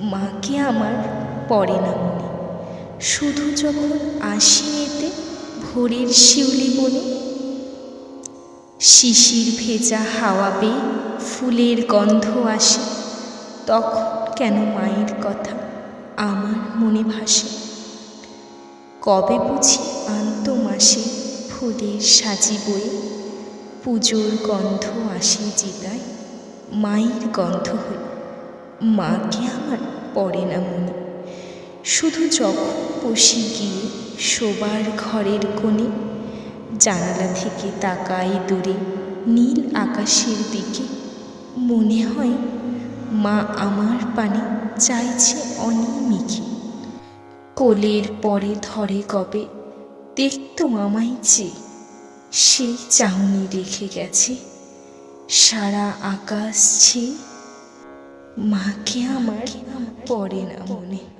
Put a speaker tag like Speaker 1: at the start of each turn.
Speaker 1: মাকে আমার পড়ে না মনে শুধু যখন আসি এতে ভোরের শিউলি বনে, শিশির ভেজা হাওয়া পেয়ে ফুলের গন্ধ আসে, তখন কেন মায়ের কথা আমার মনে ভাসে? কবে বুঝি আন্ত মাসে ফুলের সাজি বয়ে পুজোর গন্ধ আসে জিতায় মায়ের গন্ধ হয়ে। মাকে আমার পড়ে না মনে। শুধু যখন বসে গিয়ে শোবার ঘরের কোণে, জানালা থেকে তাকাই দূরে, নীল আকাশের দিকে, মনে হয় মা আমার পানে চাইছে অনিমিকে। কোলের পরে ধরে কবে দেখতো আমায় যে সেই চাউনি রেখে গেছে। সারা আকাশ ছে মাকে আমার পড়ে না মনে।